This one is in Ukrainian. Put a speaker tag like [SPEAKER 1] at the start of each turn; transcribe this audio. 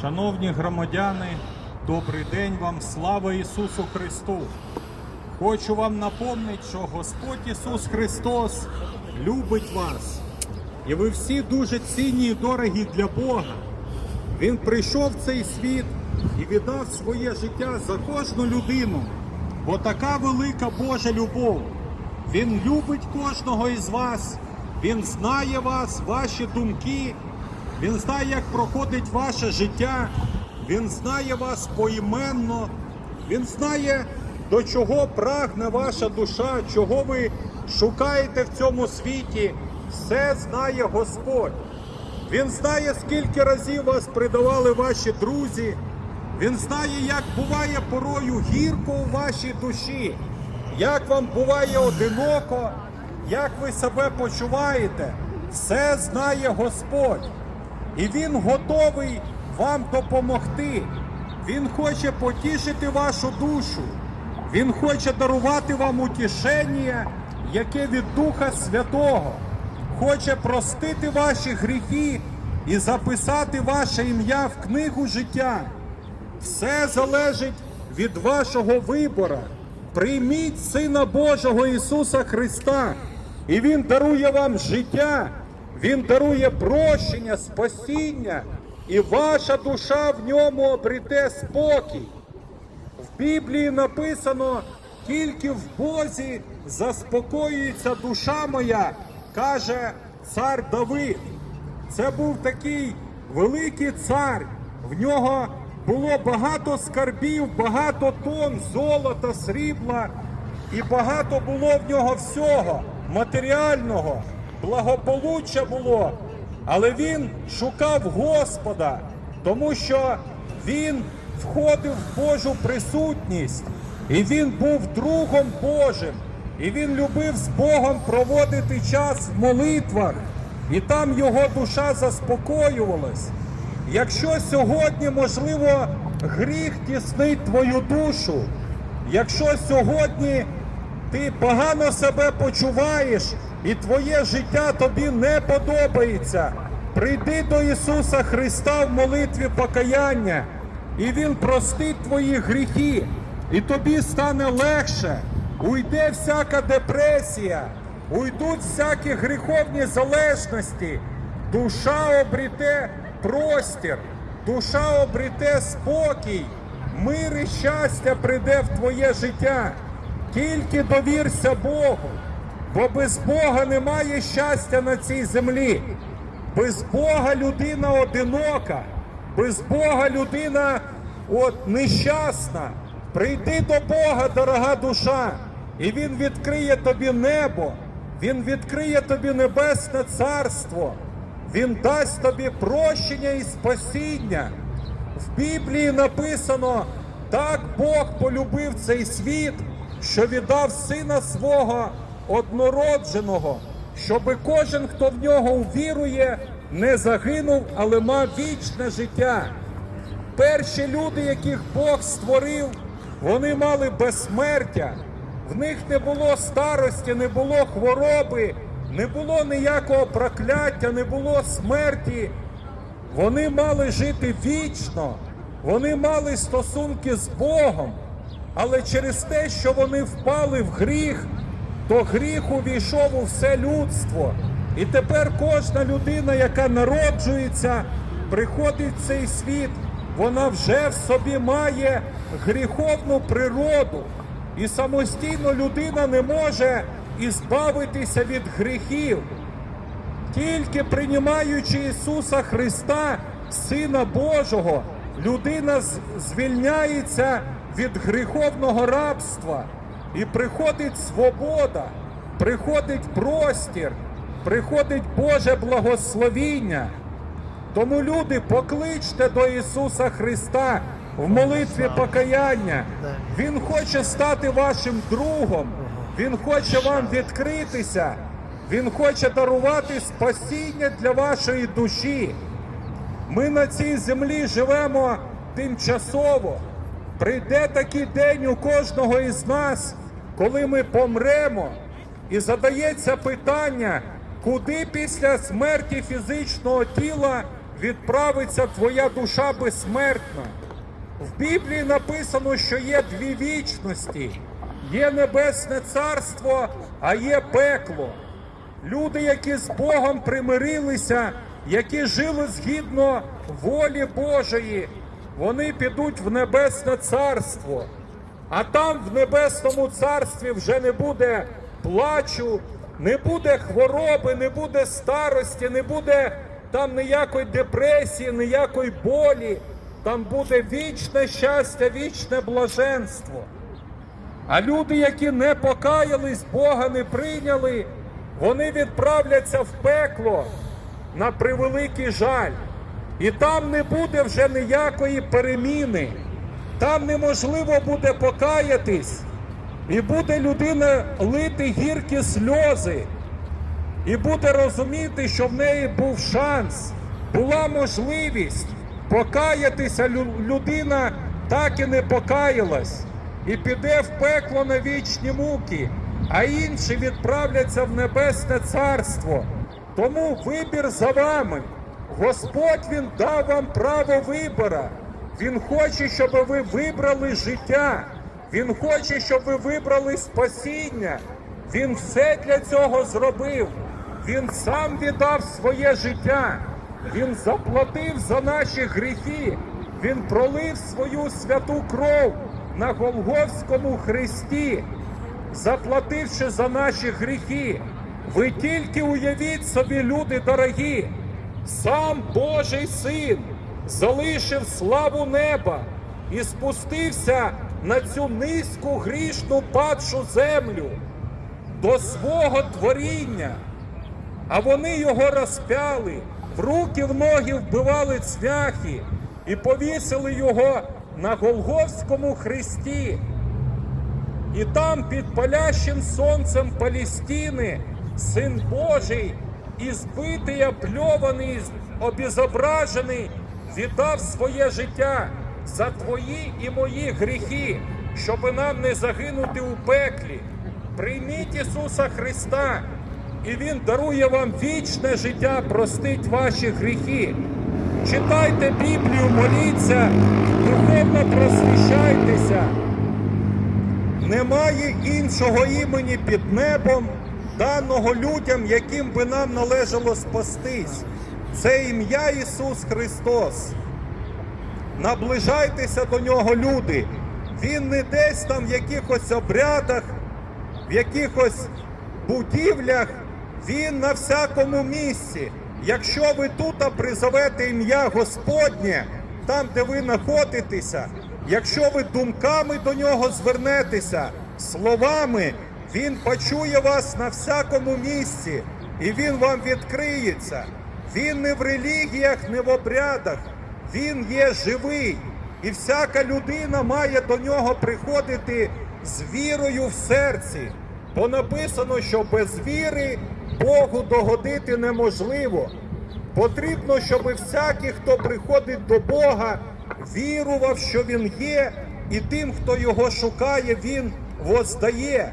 [SPEAKER 1] Шановні громадяни, добрий день вам, слава Ісусу Христу! Хочу вам напомнити, що Господь Ісус Христос любить вас. І ви всі дуже цінні і дорогі для Бога. Він прийшов в цей світ і віддав своє життя за кожну людину, бо така велика Божа любов. Він любить кожного із вас, Він знає вас, ваші думки, Він знає, як проходить ваше життя, Він знає вас поіменно, Він знає, до чого прагне ваша душа, чого ви шукаєте в цьому світі. Все знає Господь. Він знає, скільки разів вас придавали ваші друзі. Він знає, як буває порою гірко у вашій душі, як вам буває одиноко, як ви себе почуваєте. Все знає Господь. І Він готовий вам допомогти. Він хоче потішити вашу душу. Він хоче дарувати вам утішення, яке від Духа Святого хоче простити ваші гріхи і записати ваше ім'я в книгу життя. Все залежить від вашого вибора. Прийміть Сина Божого Ісуса Христа, і Він дарує вам життя, Він дарує прощення, спасіння, і ваша душа в ньому обрете спокій. В Біблії написано, тільки в Бозі заспокоюється душа моя, каже цар Давид. Це був такий великий цар. В нього було багато скарбів, багато тонн золота, срібла, і багато було в нього всього матеріального, благополуччя було. Але він шукав Господа, тому що він входив в Божу присутність, і він був другом Божим, і він любив з Богом проводити час в молитвах, і там його душа заспокоювалась. Якщо сьогодні, можливо, гріх тіснить твою душу, якщо сьогодні ти погано себе почуваєш і твоє життя тобі не подобається, прийди до Ісуса Христа в молитві покаяння, і Він простить твої гріхи, і тобі стане легше. Уйде всяка депресія, уйдуть всякі гріховні залежності, душа обріте простір, душа обріте спокій, мир і щастя прийде в твоє життя. Тільки довірся Богу, бо без Бога немає щастя на цій землі. Без Бога людина одинока, без Бога людина от нещасна. Прийди до Бога, дорога душа, і Він відкриє тобі небо, Він відкриє тобі небесне царство, Він дасть тобі прощення і спасіння. В Біблії написано, так Бог полюбив цей світ, що віддав сина свого однородженого, щоби кожен, хто в нього увірує, не загинув, але мав вічне життя. Перші люди, яких Бог створив, вони мали безсмертя. В них не було старості, не було хвороби, не було ніякого прокляття, не було смерті. Вони мали жити вічно, вони мали стосунки з Богом, але через те, що вони впали в гріх, то гріх увійшов у все людство. І тепер кожна людина, яка народжується, приходить в цей світ, вона вже в собі має гріховну природу. І самостійно людина не може ізбавитися від гріхів. Тільки приймаючи Ісуса Христа, Сина Божого, людина звільняється від гріховного рабства і приходить свобода, приходить простір, приходить Боже благословіння. Тому люди, покличте до Ісуса Христа в молитві покаяння. Він хоче стати вашим другом, Він хоче вам відкритися, Він хоче дарувати спасіння для вашої душі. Ми на цій землі живемо тимчасово. Прийде такий день у кожного із нас, коли ми помремо, і задається питання, куди після смерті фізичного тіла відправиться твоя душа безсмертна. В Біблії написано, що є дві вічності: є небесне царство, а є пекло. Люди, які з Богом примирилися, які жили згідно волі Божої, вони підуть в небесне царство. А там в небесному царстві вже не буде плачу, не буде хвороби, не буде старості, не буде там ніякої депресії, ніякої болі. Там буде вічне щастя, вічне блаженство. А люди, які не покаялись, Бога не прийняли, вони відправляться в пекло на превеликий жаль. І там не буде вже ніякої переміни. Там неможливо буде покаятись, і буде людина лити гіркі сльози, і буде розуміти, що в неї був шанс, була можливість покаятися. Людина так і не покаялась, і піде в пекло на вічні муки, а інші відправляться в небесне царство. Тому вибір за вами. Господь Він дав вам право вибора. Він хоче, щоб ви вибрали життя. Він хоче, щоб ви вибрали спасіння. Він все для цього зробив. Він сам віддав своє життя. Він заплатив за наші гріхи. Він пролив свою святу кров на Голгофському хресті, заплативши за наші гріхи. Ви тільки уявіть собі, люди дорогі, сам Божий син залишив славу неба і спустився на цю низьку грішну падшу землю до свого творіння, а вони його розпяли, в руки в ноги вбивали цвяхи і повісили його на Голговському хресті. І там під палящим сонцем Палістини син Божий, ізбитий, опльований, обізображений, віддав своє життя за твої і мої гріхи, щоб нам не загинути у пеклі. Прийміть Ісуса Христа, і Він дарує вам вічне життя, простить ваші гріхи. Читайте Біблію, моліться, духовно просвіщайтеся. Немає іншого імені під небом, даного людям, яким би нам належало спастись. Це ім'я Ісус Христос. Наближайтеся до нього, люди. Він не десь там в якихось обрядах, в якихось будівлях, він на всякому місці. Якщо ви тут призовете ім'я Господнє, там, де ви знаходитеся, якщо ви думками до нього звернетеся, словами, він почує вас на всякому місці, і він вам відкриється. Він не в релігіях, не в обрядах, він є живий. І всяка людина має до нього приходити з вірою в серці. Бо написано, що без віри Богу догодити неможливо. Потрібно, щоб всякий, хто приходить до Бога, вірував, що Він є, і тим, хто його шукає, Він воздає.